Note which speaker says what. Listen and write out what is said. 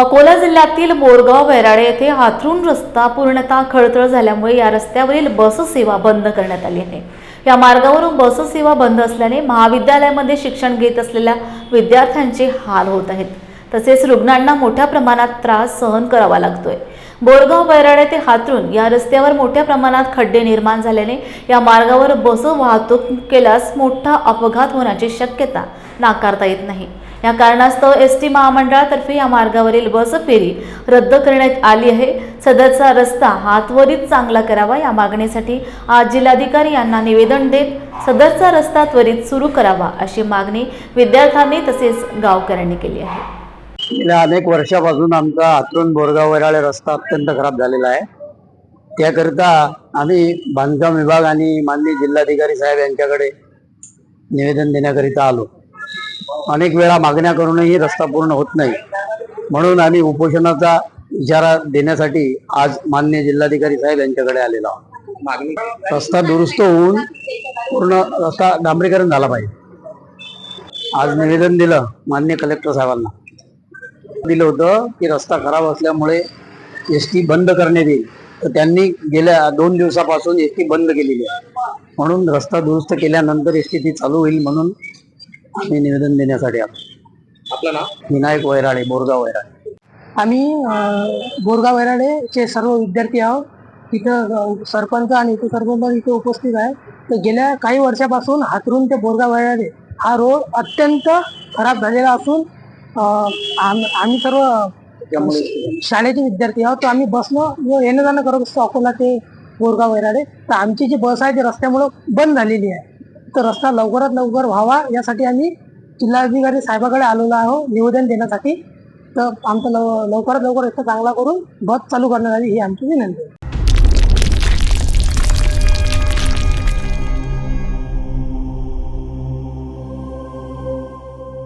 Speaker 1: अकोला जिल्ह्यातील बोरगाव वैराडे येथे हाथरून रस्ता पूर्णतः खळतळ झाल्यामुळे या रस्त्यावरील बससेवा बंद करण्यात आली आहे. या मार्गावरून बससेवा बंद असल्याने महाविद्यालयामध्ये शिक्षण घेत असलेल्या विद्यार्थ्यांचे हाल होत आहेत. तसेच रुग्णांना मोठ्या प्रमाणात त्रास सहन करावा लागतोय. बोरगाव वैराडे ते हातरून या रस्त्यावर मोठ्या प्रमाणात खड्डे निर्माण झाल्याने या मार्गावर बस वाहतूक केल्यास मोठा अपघात होण्याची शक्यता नाकारता येत नाही. या कारणास्तव एस टी महामंडळातर्फे या मार्गावरील बस फेरी रद्द करण्यात आली आहे. सदरचा रस्ता हा त्वरित चांगला करावा या मागणीसाठी आज जिल्हाधिकारी यांना निवेदन देत सदरचा रस्ता त्वरित सुरू करावा अशी मागणी विद्यार्थ्यांनी तसेच गावकऱ्यांनी केली आहे.
Speaker 2: गेल्या अनेक वर्षापासून आमचा आतरून बोरगाव वराळे रस्ता अत्यंत खराब झालेला आहे. त्याकरिता आम्ही बांधकाम विभाग आणि माननीय जिल्हाधिकारी साहेब यांच्याकडे निवेदन देण्याकरिता आलो. अनेक वेळा मागण्या करूनही रस्ता पूर्ण होत नाही. म्हणून आम्ही उपोषणाचा इशारा देण्यासाठी आज माननीय जिल्हाधिकारी साहेब यांच्याकडे आलेलो आहोत. रस्ता दुरुस्त होऊन पूर्ण रस्ता डांबरीकरण झाला पाहिजे. आज निवेदन दिलं मान्य कलेक्टर साहेबांना. दिलं होतं की रस्ता खराब असल्यामुळे एस टी बंद करण्यात येईल. तर त्यांनी गेल्या दोन दिवसापासून एस टी बंद केलेली आहे. म्हणून रस्ता दुरुस्त केल्यानंतर एस टी ती चालू होईल म्हणून आम्ही निवेदन देण्यासाठी आलो.
Speaker 3: आपलं नाव?
Speaker 2: विनायक वैराळे बोरगाव वैराळे.
Speaker 4: आम्ही बोरगाव वैराडेचे सर्व विद्यार्थी आहोत. तिथं सरपंच आणि उपसरपंच इथे उपस्थित आहे. तर गेल्या काही वर्षापासून हातरून ते बोरगाव वैराडे हा रोड अत्यंत खराब झालेला असून आम्ही सर्व शाळेचे विद्यार्थी आहोत. तर आम्ही बसनं येणं जाणं करत असतो अकोला ते बोरगाव वैराडे तर आमची जी बस आहे ती रस्त्यामुळं बंद झालेली आहे. रस्ता लवकरात लवकर व्हावा यासाठी आम्ही जिल्हाधिकारी साहेबाकडे आलेलो आहोत निवेदन देण्यासाठी तर आमचा लव लवकरात लवकर रस्ता चांगला करून बस चालू करण्यात आली ही आमची विनंती आहे.